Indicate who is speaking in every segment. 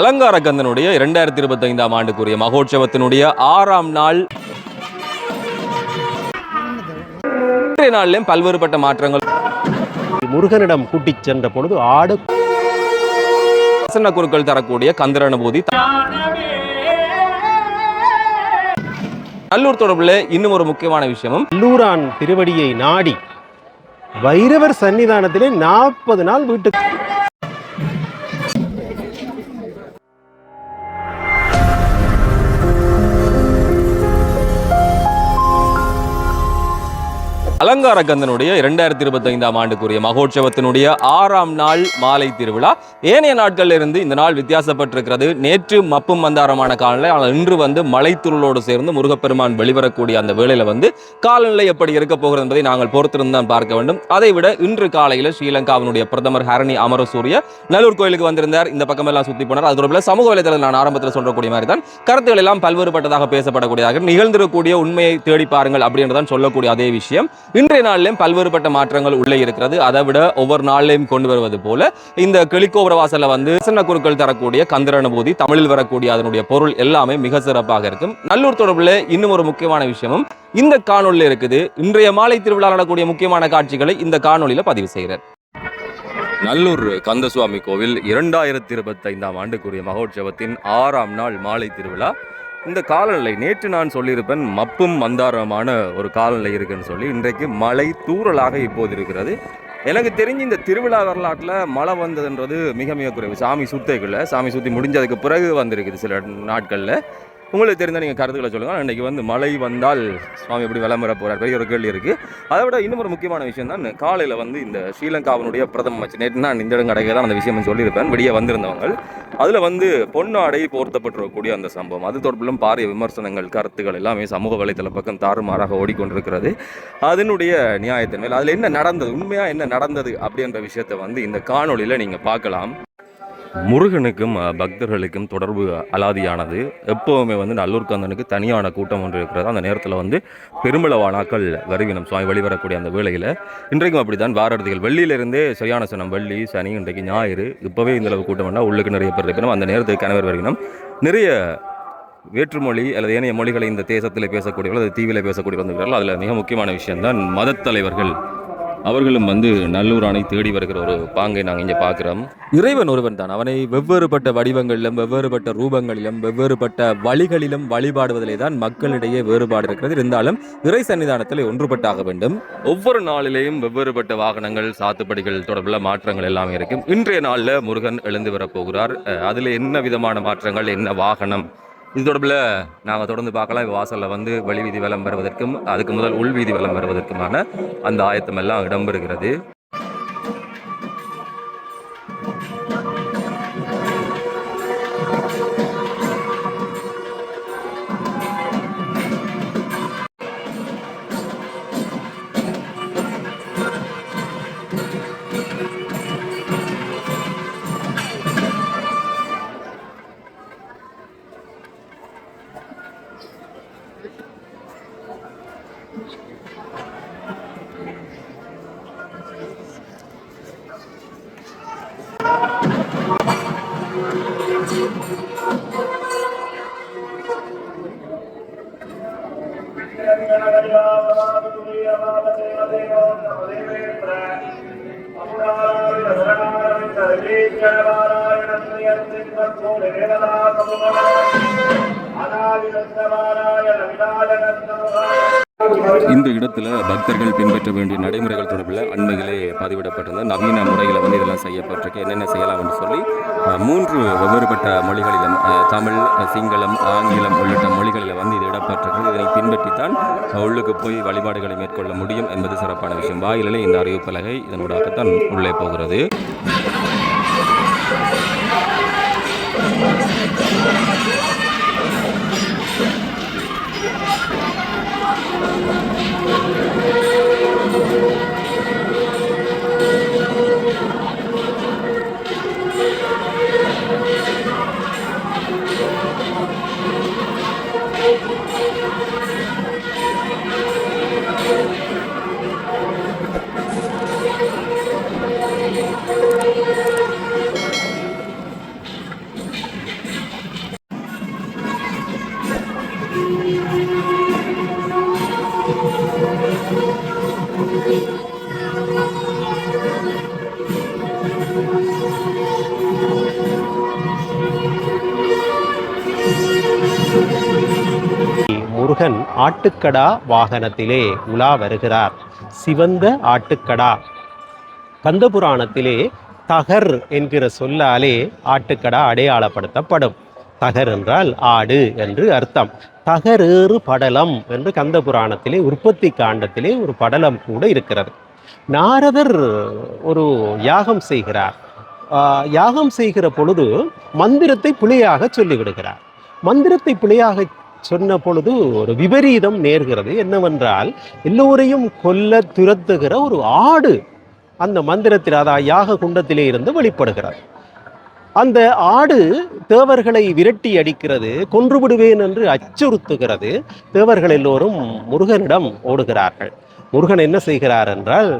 Speaker 1: அலங்கார கந்தனுடைய இரண்டாயிரத்தி இருபத்தைந்தாம் ஆண்டுக்குரிய மகோற்சவத்தினுடைய ஆறாம் நாள் இன்றைய நாளிலும் பல்வேறுபட்ட மாற்றங்கள் முருகனிடம் கூட்டிச் சென்ற பொழுது ஆடு வசன குருக்கள் தரக்கூடிய அனுபூதி நல்லூர் தொடர்பில் இன்னும் ஒரு முக்கியமான விஷயமும் நல்லூரான் திருவடியை நாடி வைரவர் சன்னிதானத்திலே நாற்பது நாள் வீட்டுக்கு அலங்கார கந்தனுடைய இரண்டாயிரத்தி இருபத்தைந்தாம் ஆண்டுக்குரிய மகோற்சவத்தினுடைய ஆறாம் நாள் மாலை திருவிழா ஏனைய நாட்களில் இருந்து இந்த நாள் வித்தியாசப்பட்டிருக்கிறது நேற்று மப்பும் மந்தாரமான காலநிலை ஆனால் இன்று வந்து மலைத்துருளோடு சேர்ந்து முருகப்பெருமான் வெளிவரக்கூடிய அந்த வேளையில் வந்து காலநிலை எப்படி இருக்க போகிறது என்பதை நாங்கள் பொறுத்திருந்து தான் பார்க்க வேண்டும் அதை விட இன்று காலையில் ஸ்ரீலங்காவினுடைய பிரதமர் ஹரணி அமரசூரிய நல்லூர் கோயிலுக்கு வந்திருந்தார் இந்த பக்கமெல்லாம் சுத்தி போனார் அது தொடர்பில் சமூக வலைதளத்தில் நான் ஆரம்பத்தில் சொல்லக்கூடிய மாதிரி தான் கருத்துக்கள் எல்லாம் பல்வேறுபட்டதாக பேசப்படக்கூடியதாக நிகழ்ந்திருக்கக்கூடிய உண்மையை தேடி பாருங்கள் அப்படின்றதான் சொல்லக்கூடிய அதே விஷயம் இன்றைய நாளிலும் பல்வேறுபட்ட மாற்றங்கள் உள்ளே இருக்கிறது அதை விட ஒவ்வொரு நாளிலையும் கொண்டு வருவது போல இந்த கிளிக்கோபுர வாசலில் வந்து சின்ன குருக்கள் தரக்கூடிய கந்தர் அனுபூதி தமிழில் வரக்கூடிய அதனுடைய பொருள் எல்லாமே மிக சிறப்பாக இருக்கும் நல்லூர் தொடர்பில் இன்னும் ஒரு முக்கியமான விஷயமும் இந்த காணொலியில் இருக்குது இன்றைய மாலை திருவிழா நடக்கூடிய முக்கியமான காட்சிகளை இந்த காணொலியில் பதிவு செய்கிறார் நல்லூர் கந்தசுவாமி கோவில் இரண்டாயிரத்தி இருபத்தைந்தாம் ஆண்டுக்குரிய மகோற்சவத்தின் ஆறாம் நாள் மாலை திருவிழா இந்த காலநிலை நேற்று நான் சொல்லியிருப்பேன் மப்பும் மந்தாரமான ஒரு காலநிலை இருக்குன்னு சொல்லி இன்றைக்கு மழை தூறலாக இப்போது இருக்கிறது எனக்கு தெரிஞ்சு இந்த திருவிழா வரலாற்றில் மழை வந்ததுன்றது மிக மிக குறைவு சாமி சுத்தைக்குள்ள சாமி சுற்றி முடிஞ்சதுக்கு பிறகு வந்திருக்குது சில நாட்களில் உங்களுக்கு தெரிந்தால் நீங்கள் கருத்துக்களை சொல்லுங்கள் இன்றைக்கி வந்து மழை வந்தால் சுவாமி எப்படி விளம்பர போகிறார் பெரிய ஒரு கேள்வி இருக்குது அதை விட இன்னும் ஒரு முக்கியமான விஷயம் தான் காலையில் வந்து இந்த ஸ்ரீலங்காவினுடைய பிரதம அமைச்சர் நேற்று நான் இந்த இடம் கடைக்கு தான் அந்த விஷயம் சொல்லியிருப்பேன் வெளியே வந்திருந்தவங்க அதில் வந்து பொன்னாடை போர்த்தப்பட்டிருக்கக்கூடிய அந்த சம்பவம் அது தொடர்பிலும் பாரிய விமர்சனங்கள் கருத்துக்கள் எல்லாமே சமூக வலைத்தள பக்கம் தாறுமாறாக ஓடிக்கொண்டிருக்கிறது அதனுடைய நியாயத்தின் மேல் அதில் என்ன நடந்தது உண்மையாக என்ன நடந்தது அப்படின்ற விஷயத்தை வந்து இந்த காணொலியில் நீங்கள் பார்க்கலாம் முருகனுக்கும் பக்தர்களுக்கும் தொடர்பு அலாதியானது எப்போவுமே வந்து நல்லூர்காந்தனுக்கு தனியான கூட்டம் ஒன்று இருக்கிறது அந்த நேரத்தில் வந்து பெருமளவானாக்கள் வருவினம் சுவாமி வழிவரக்கூடிய அந்த வேளையில் இன்றைக்கும் அப்படி தான் வாரடுதிகள் வெள்ளியிலிருந்தே சரியான சனம் வெள்ளி சனி இன்றைக்கு ஞாயிறு இப்போவே இந்தளவு கூட்டம் வேண்டாம் உள்ளுக்கு நிறைய பேர் இருக்கணும் அந்த நேரத்துக்கு கணவர் வருவினம் நிறைய வேற்றுமொழி அல்லது ஏனைய மொழிகளை இந்த தேசத்தில் பேசக்கூடியவர்கள் அல்லது தீவில் பேசக்கூடியவர்கள் அதில் மிக முக்கியமான விஷயம்தான் மதத்தலைவர்கள் அவர்களும் வந்து நல்லூர் அணை தேடி வருகிற ஒரு பாங்கை நாங்கள் இங்கே பார்க்குறோம் இறைவன் ஒருவன் தான் அவனை வெவ்வேறுபட்ட வடிவங்களிலும் வெவ்வேறுபட்ட ரூபங்களிலும் வெவ்வேறுபட்ட வழிகளிலும் வழிபாடுவதிலே தான் மக்களிடையே வேறுபாடு இருக்கிறது இருந்தாலும் இறை சன்னிதானத்தில் ஒன்றுபட்டாக வேண்டும் ஒவ்வொரு நாளிலேயும் வெவ்வேறுபட்ட வாகனங்கள் சாத்துப்படிகள் தொடர்புள்ள மாற்றங்கள் எல்லாமே இருக்கும் இன்றைய நாளில் முருகன் எழுந்து வரப்போகிறார் அதில் என்ன விதமான மாற்றங்கள் என்ன வாகனம் இது தொடர்பில் நாம் தொடர்ந்து பார்க்கலாம் இப்போ வாசலில் வந்து வழி வீதி பெறுவதற்கும் அதுக்கு முதல் உள் வீதி பெறுவதற்குமான அந்த ஆயத்தம் எல்லாம் இடம்பெறுகிறது போல் பக்தர்கள் பின்பற்ற வேண்டிய நடைமுறைகள் தொடர்பில் அண்மையிலே பதிவிடப்பட்டிருந்த நவீன முறையில் வந்து இதெல்லாம் செய்யப்பட்டிருக்கு என்னென்ன செய்யலாம்னு சொல்லி மூன்று வேறுபட்ட மொழிகளிலும் தமிழ் சிங்களம் ஆங்கிலம் உள்ளிட்ட மொழிகளில் வந்து இது இடப்பட்டிருக்கு இதனை பின்பற்றித்தான் உள்ளுக்கு போய் வழிபாடுகளை மேற்கொள்ள முடியும் என்பது சிறப்பான விஷயம் வாயிலே இந்த பலகை இதனூடாகத்தான் உள்ளே போகிறது Thank you. ஆட்டுக்கடா வாகனத்திலே உலா வருகிறார் சிவந்த ஆட்டுக்கடா கந்தபுராணத்திலே தகர் என்கிற சொல்லாலே ஆட்டுக்கடா அடையாளப்படுத்தப்படும் தகர் என்றால் ஆடு என்று அர்த்தம் தகரேறு படலம் என்று கந்த புராணத்திலே உற்பத்தி காண்டத்திலே ஒரு படலம் கூட இருக்கிறது நாரதர் ஒரு யாகம் செய்கிறார் யாகம் செய்கிற பொழுது மந்திரத்தை பிழையாக சொல்லிவிடுகிறார் மந்திரத்தை பிழையாக சொன்ன பொழுது ஒரு விபரீதம் நேர்கிறது என்னவென்றால் எல்லோரையும் கொல்ல துரத்துகிற ஒரு ஆடு அந்த மந்திரத்தில் அதாவது யாக குண்டத்திலே இருந்து வெளிப்படுகிறார் அந்த ஆடு தேவர்களை விரட்டி அடிக்கிறது கொன்று விடுவேன் என்று அச்சுறுத்துகிறது தேவர்கள் எல்லோரும் முருகனிடம் ஓடுகிறார்கள் முருகன் என்ன செய்கிறார் என்றால்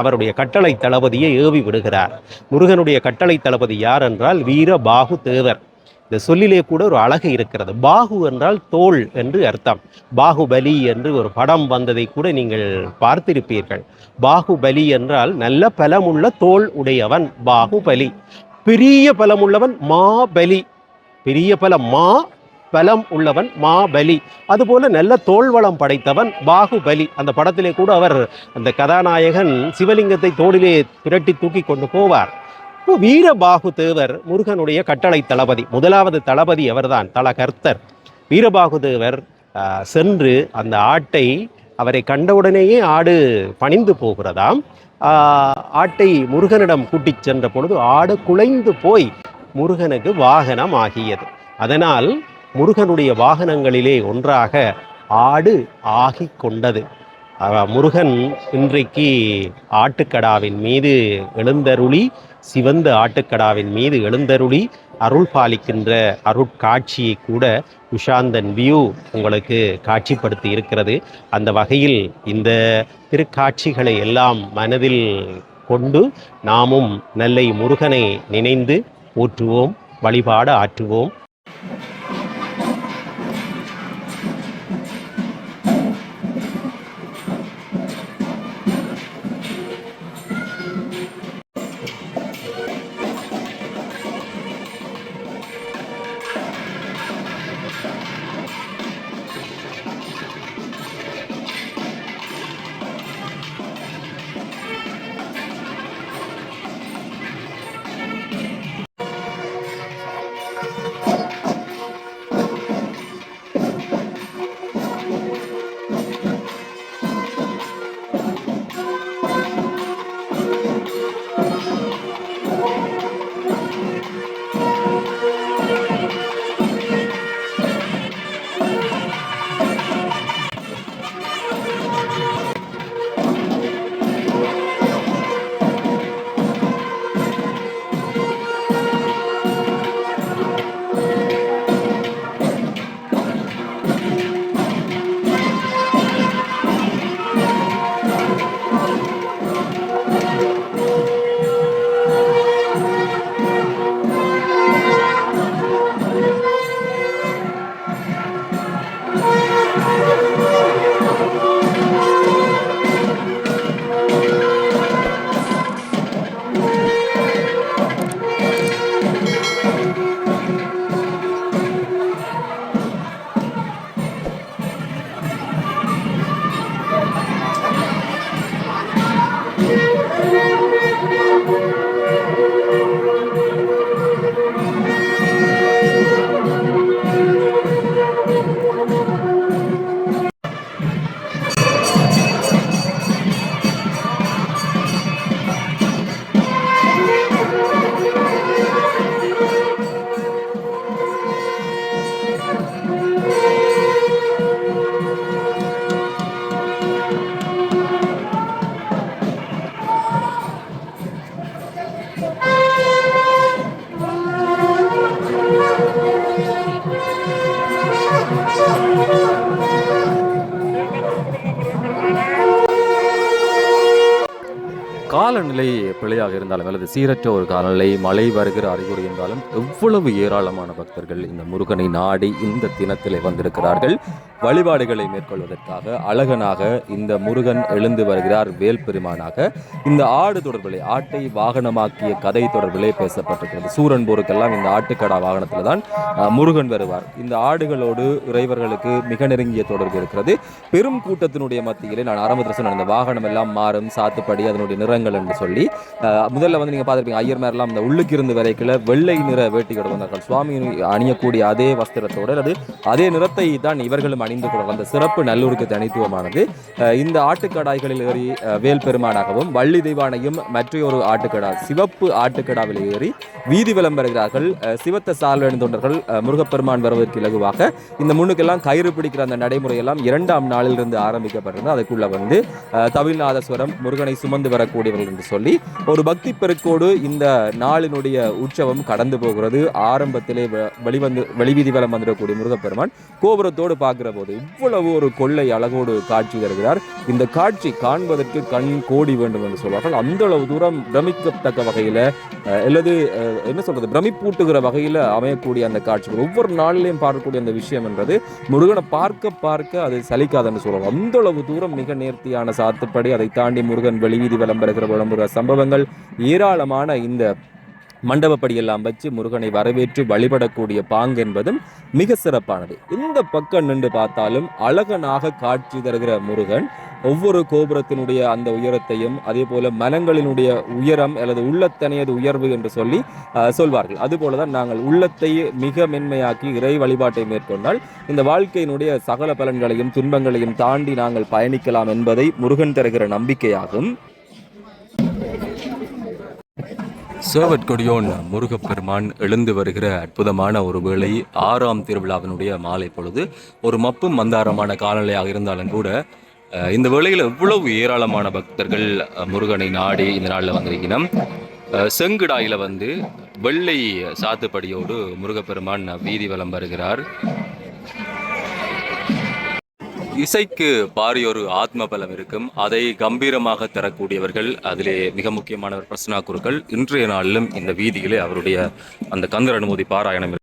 Speaker 1: அவருடைய கட்டளை தளபதியை ஏவி விடுகிறார் முருகனுடைய கட்டளை தளபதி யார் என்றால் வீரபாகு தேவர் இந்த சொல்லிலே கூட ஒரு அழகு இருக்கிறது பாகு என்றால் தோல் என்று அர்த்தம் பாகுபலி என்று ஒரு படம் வந்ததை கூட நீங்கள் பார்த்திருப்பீர்கள் பாகுபலி என்றால் நல்ல பலமுள்ள தோல் உடையவன் பாகுபலி பெரிய பலமுள்ளவன் மாபலி பெரிய பல மா பலம் உள்ளவன் மாபலி அதுபோல நல்ல தோல்வளம் படைத்தவன் பாகுபலி அந்த படத்திலே கூட அவர் அந்த கதாநாயகன் சிவலிங்கத்தை தோளிலே திரட்டி தூக்கி கொண்டு போவார் இப்போ வீரபாகு தேவர் முருகனுடைய கட்டளை தளபதி முதலாவது தளபதி அவர்தான் தலகர்த்தர் வீரபாகு தேவர் சென்று அந்த ஆட்டை அவரை கண்டவுடனேயே ஆடு பணிந்து போகிறதாம் ஆட்டை முருகனிடம் கூட்டிச் சென்ற பொழுது ஆடு குலைந்து போய் முருகனுக்கு வாகனம் ஆகியது அதனால் முருகனுடைய வாகனங்களிலே ஒன்றாக ஆடு ஆகி கொண்டது முருகன் இன்றைக்கு ஆட்டுக்கடாவின் மீது எழுந்தருளி சிவந்த ஆட்டுக்கடாவின் மீது எழுந்தருளி அருள் பாலிக்கின்ற அருட்காட்சியை கூட உஷாந்தன் வியூ உங்களுக்கு காட்சிப்படுத்தி இருக்கிறது அந்த வகையில் இந்த திருக்காட்சிகளை எல்லாம் மனதில் கொண்டு நாமும் நல்லை முருகனை நினைந்து போற்றுவோம் வழிபாடு ஆற்றுவோம் இருந்தாலும் அல்லது சீரற்ற ஒரு காலநிலை மழை வருகிற அறிகுறி என்றாலும் எவ்வளவு ஏராளமான பக்தர்கள் இந்த முருகனை நாடி இந்த தினத்திலே வந்திருக்கிறார்கள் வழிபாடுகளை மேற்கொள்வதற்காக அழகனாக இந்த முருகன் எழுந்து வருகிறார் வேல் பெருமானாக இந்த ஆடு தொடர்பிலே ஆட்டை வாகனமாக்கிய கதை தொடர்பிலே பேசப்பட்டிருக்கிறது சூரன் போருக்கெல்லாம் இந்த ஆட்டுக்கடா வாகனத்தில் தான் முருகன் வருவார் இந்த ஆடுகளோடு இறைவர்களுக்கு மிக நெருங்கிய தொடர்பு இருக்கிறது பெரும் கூட்டத்தினுடைய மத்தியிலே நான் ஆரம்பத்தில் சொன்னேன் வாகனம் எல்லாம் மாறும் சாத்துப்படி அதனுடைய நிறங்கள் என்று சொல்லி முதல்ல வந்து நீங்கள் பார்த்துருப்பீங்க ஐயர்மாரெல்லாம் இந்த உள்ளுக்கு இருந்து வரைக்கில் வெள்ளை நிற வேட்டியோடு வந்தார்கள் சுவாமி அணியக்கூடிய அதே வஸ்திரத்தோடு அது அதே நிறத்தை தான் இவர்களும் அணி அணிந்து கொள்ள வந்த சிறப்பு நல்லூருக்கு தனித்துவமானது இந்த ஆட்டுக்கடாய்களில் ஏறி வேல் பெருமானாகவும் வள்ளி தெய்வானையும் மற்றையொரு ஆட்டுக்கடா சிவப்பு ஆட்டுக்கடாவில் ஏறி வீதி விளம் பெறுகிறார்கள் சிவத்த சால் தொண்டர்கள் முருகப்பெருமான் வருவதற்கு இலகுவாக இந்த முன்னுக்கெல்லாம் கயிறு பிடிக்கிற அந்த நடைமுறையெல்லாம் இரண்டாம் நாளிலிருந்து ஆரம்பிக்கப்பட்டிருந்தது அதுக்குள்ள வந்து தமிழ்நாதஸ்வரம் முருகனை சுமந்து வரக்கூடியவர்கள் என்று சொல்லி ஒரு பக்தி பெருக்கோடு இந்த நாளினுடைய உற்சவம் கடந்து போகிறது ஆரம்பத்திலே வெளிவந்து வெளிவீதி வளம் வந்துடக்கூடிய முருகப்பெருமான் கோபுரத்தோடு பார்க்கிற போது போது இவ்வளவு ஒரு கொள்ளை அழகோடு காட்சி தருகிறார் இந்த காட்சி காண்பதற்கு கண் கோடி வேண்டும் என்று சொல்வார்கள் அந்த அளவு தூரம் பிரமிக்கத்தக்க வகையில் அல்லது என்ன சொல்றது பிரமிப்பூட்டுகிற வகையில் அமையக்கூடிய அந்த காட்சிகள் ஒவ்வொரு நாளிலையும் பார்க்கக்கூடிய அந்த விஷயம் என்றது முருகனை பார்க்க பார்க்க அது சலிக்காதுன்னு சொல்லலாம் அந்த அளவு தூரம் மிக நேர்த்தியான சாத்துப்படி அதை தாண்டி முருகன் வெளிவீதி விளம்பரகிற விளம்பர சம்பவங்கள் ஏராளமான இந்த மண்டபப்படியெல்லாம் வச்சு முருகனை வரவேற்று வழிபடக்கூடிய பாங்கு என்பதும் மிக சிறப்பானது இந்த பக்கம் நின்று பார்த்தாலும் அழகனாக காட்சி தருகிற முருகன் ஒவ்வொரு கோபுரத்தினுடைய அந்த உயரத்தையும் அதே போல மனங்களினுடைய உயரம் அல்லது உள்ளத்தனையது உயர்வு என்று சொல்லி சொல்வார்கள் அதுபோல தான் நாங்கள் உள்ளத்தை மிக மென்மையாக்கி இறை வழிபாட்டை மேற்கொண்டால் இந்த வாழ்க்கையினுடைய சகல பலன்களையும் துன்பங்களையும் தாண்டி நாங்கள் பயணிக்கலாம் என்பதை முருகன் தருகிற நம்பிக்கையாகும் சேவற்கொடியோன் முருகப்பெருமான் எழுந்து வருகிற அற்புதமான ஒரு வேளை ஆறாம் திருவிழாவினுடைய மாலை பொழுது ஒரு மப்பும் மந்தாரமான காலநிலையாக இருந்தாலும் கூட இந்த வேளையில் எவ்வளவு ஏராளமான பக்தர்கள் முருகனை நாடி இந்த நாளில் வந்திருக்கணும் செங்குடாயில் வந்து வெள்ளை சாத்துப்படியோடு முருகப்பெருமான் வீதி வலம் வருகிறார் இசைக்கு பாரியொரு ஆத்ம பலம் இருக்கும் அதை கம்பீரமாக தரக்கூடியவர்கள் அதிலே மிக முக்கியமானவர் பிரசனா குருக்கள் இன்றைய நாளிலும் இந்த வீதியிலே அவருடைய அந்த கந்தர் அனுமதி பாராயணம்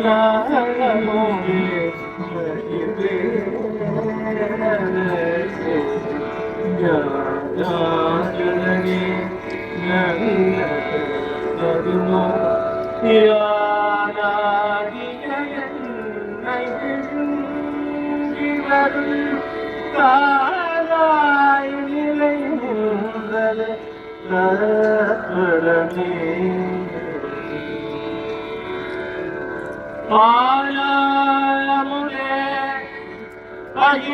Speaker 1: தாராய் நிலை முதல் தரணே பாலமுலே பகிர்ந்தேரசே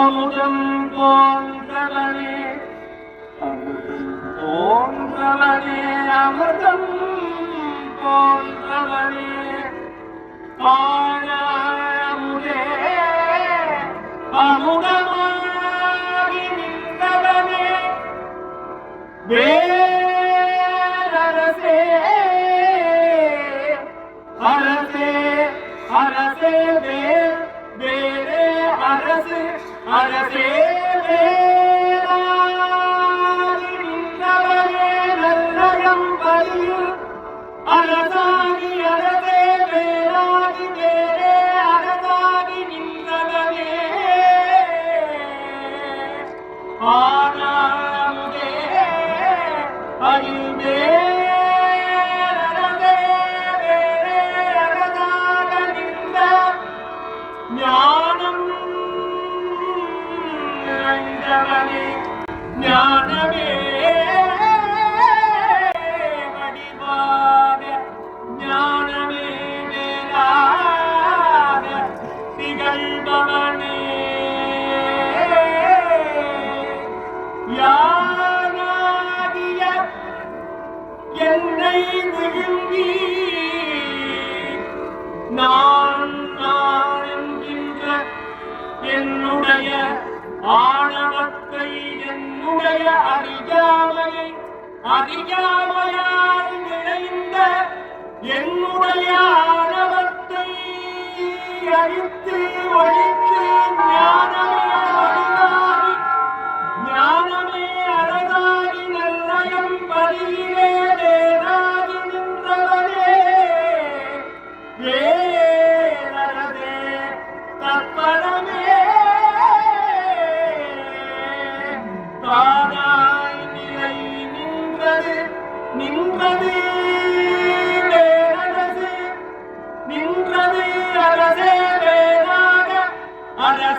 Speaker 1: அமுதம் போன்றவனே அமுதம் போன்றவனே அமுதம் போன்றவனே பாலமுலே அமுதம் பேரரசே அரசே அரசே வே வேரே அரசு அரசே வேளாரி நின்றவரே நல்லகம் பதில் அரசா என்னை விரும்பி நான் நான் என்கின்ற என்னுடைய ஆணவத்தை என்னுடைய அறியாமையை அறியாமையால் நிறைந்த என்னுடைய ஆணவத்தை அழித்து ஒழித்து ஞானமே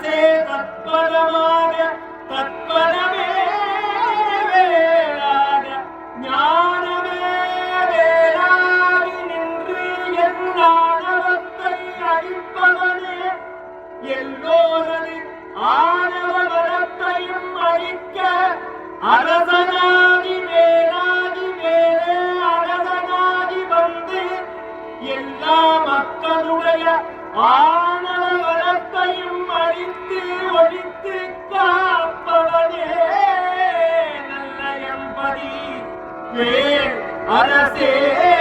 Speaker 1: மனசே தத்பதமாக தத்பதமே வேளாக ஞானமே வேளாகி நின்று என் ஆணவத்தை அழிப்பவனே எல்லோரது ஆணவ வளத்தையும் அழிக்க அரசனாகி மேலாகி மேலே அரசனாகி வந்து எல்லா மக்களுடைய ஆணவ ahora sí.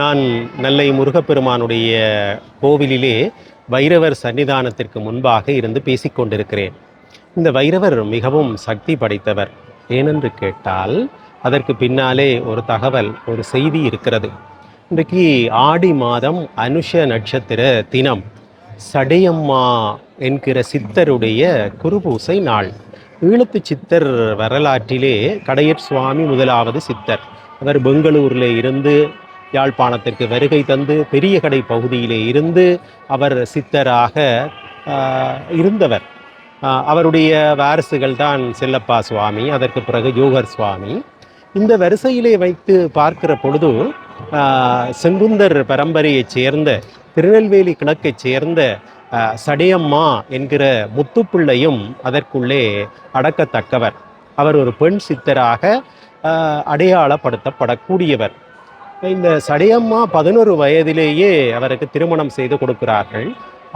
Speaker 1: நான் நல்லை முருகப்பெருமானுடைய கோவிலிலே வைரவர் சன்னிதானத்திற்கு முன்பாக இருந்து பேசிக்கொண்டிருக்கிறேன் இந்த வைரவர் மிகவும் சக்தி படைத்தவர் ஏனென்று கேட்டால் அதற்கு பின்னாலே ஒரு தகவல் ஒரு செய்தி இருக்கிறது இன்றைக்கு ஆடி மாதம் அனுஷ நட்சத்திர தினம் சடையம்மா என்கிற சித்தருடைய குருபூசை நாள் ஈழத்து சித்தர் வரலாற்றிலே கடையர் சுவாமி முதலாவது சித்தர் அவர் பெங்களூரில் இருந்து யாழ்ப்பாணத்திற்கு வருகை தந்து பெரிய கடை பகுதியிலே இருந்து அவர் சித்தராக இருந்தவர் அவருடைய வாரிசுகள் தான் செல்லப்பா சுவாமி அதற்கு பிறகு யோகர் சுவாமி இந்த வரிசையிலே வைத்து பார்க்கிற பொழுது செங்குந்தர் பரம்பரையைச் சேர்ந்த திருநெல்வேலி கிழக்கைச் சேர்ந்த சடையம்மா என்கிற முத்துப்பிள்ளையும் அதற்குள்ளே அடக்கத்தக்கவர் அவர் ஒரு பெண் சித்தராக அடையாளப்படுத்தப்படக்கூடியவர் இந்த சடையம்மா பதினொரு வயதிலேயே அவருக்கு திருமணம் செய்து கொடுக்கிறார்கள்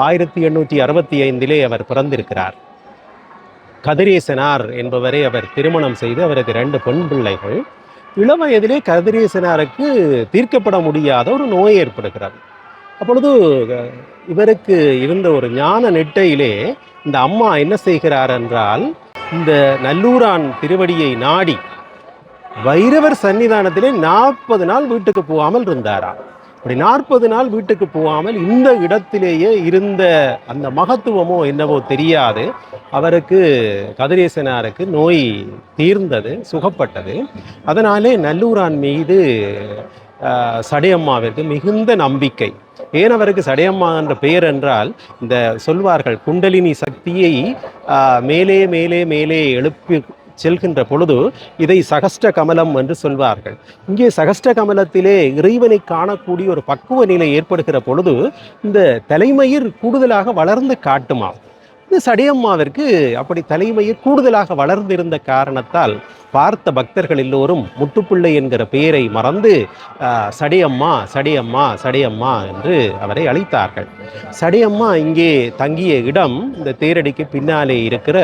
Speaker 1: ஆயிரத்தி எண்ணூற்றி அறுபத்தி ஐந்திலே அவர் பிறந்திருக்கிறார் கதிரேசனார் என்பவரை அவர் திருமணம் செய்து அவருக்கு ரெண்டு பெண் பிள்ளைகள் இள வயதிலே கதிரேசனாருக்கு தீர்க்கப்பட முடியாத ஒரு நோய் ஏற்படுகிறது அப்பொழுது இவருக்கு இருந்த ஒரு ஞான நெட்டையிலே இந்த அம்மா என்ன செய்கிறார் என்றால் இந்த நல்லூரான் திருவடியை நாடி வைரவர் சன்னிதானத்திலே நாற்பது நாள் வீட்டுக்கு போகாமல் இருந்தாராம் அப்படி நாற்பது நாள் வீட்டுக்கு போகாமல் இந்த இடத்திலேயே இருந்த அந்த மகத்துவமோ என்னவோ தெரியாது அவருக்கு கதிரேசனாருக்கு நோய் தீர்ந்தது சுகப்பட்டது அதனாலே நல்லூரான் மீது சடையம்மாவிற்கு மிகுந்த நம்பிக்கை ஏன் அவருக்கு சடையம்மா என்ற பெயர் என்றால் இந்த சொல்வார்கள் குண்டலினி சக்தியை மேலே மேலே மேலே எழுப்பி செல்கின்ற பொழுது இதை சகஷ்ட கமலம் என்று சொல்வார்கள் இங்கே சகஷ்ட கமலத்திலே இறைவனை காணக்கூடிய ஒரு பக்குவ நிலை ஏற்படுகிற பொழுது இந்த தலைமயிர் கூடுதலாக வளர்ந்து காட்டுமாம் இந்த சடியம்மாவிற்கு அப்படி தலைமையை கூடுதலாக வளர்ந்திருந்த காரணத்தால் பார்த்த பக்தர்கள் எல்லோரும் முட்டுப்பிள்ளை என்கிற பெயரை மறந்து சடியம்மா சடியம்மா சடியம்மா என்று அவரை அழைத்தார்கள் சடியம்மா இங்கே தங்கிய இடம் இந்த தேரடிக்கு பின்னாலே இருக்கிற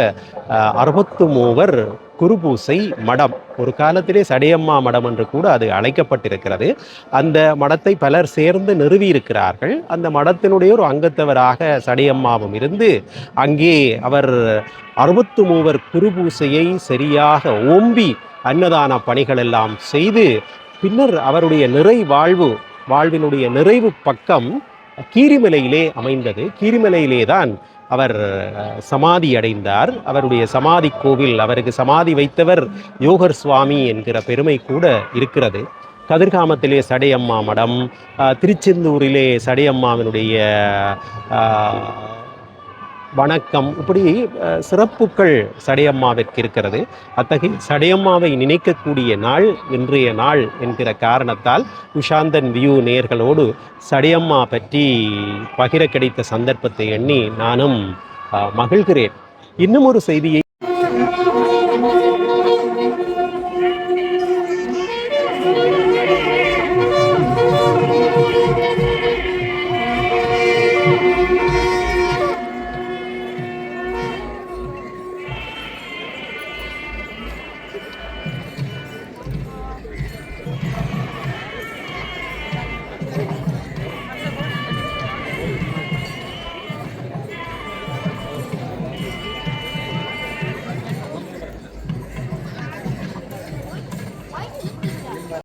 Speaker 1: அறுபத்து மூவர் குருபூசை மடம் ஒரு காலத்திலே சடையம்மா மடம் என்று கூட அது அழைக்கப்பட்டிருக்கிறது அந்த மடத்தை பலர் சேர்ந்து நிறுவியிருக்கிறார்கள் அந்த மடத்தினுடைய ஒரு அங்கத்தவராக சடையம்மாவும் இருந்து அங்கே அவர் அறுபத்து மூவர் குருபூசையை சரியாக ஓம்பி அன்னதான பணிகள் எல்லாம் செய்து பின்னர் அவருடைய நிறை வாழ்வு வாழ்வினுடைய நிறைவு பக்கம் கீரிமலையிலே அமைந்தது கீரிமலையிலே தான் அவர் சமாதி அடைந்தார் அவருடைய சமாதி கோவில் அவருக்கு சமாதி வைத்தவர் யோகர் சுவாமி என்கிற பெருமை கூட இருக்கிறது கதிர்காமத்திலே சடையம்மா மடம் திருச்செந்தூரிலே சடையம்மாவினுடைய வணக்கம் இப்படி சிறப்புகள் சடையம்மாவிற்கு இருக்கிறது அத்தகைய சடையம்மாவை நினைக்கக்கூடிய நாள் இன்றைய நாள் என்கிற காரணத்தால் உஷாந்தன் வியூ நேர்களோடு சடையம்மா பற்றி பகிர கிடைத்த சந்தர்ப்பத்தை எண்ணி நானும் மகிழ்கிறேன் இன்னும் ஒரு செய்தியை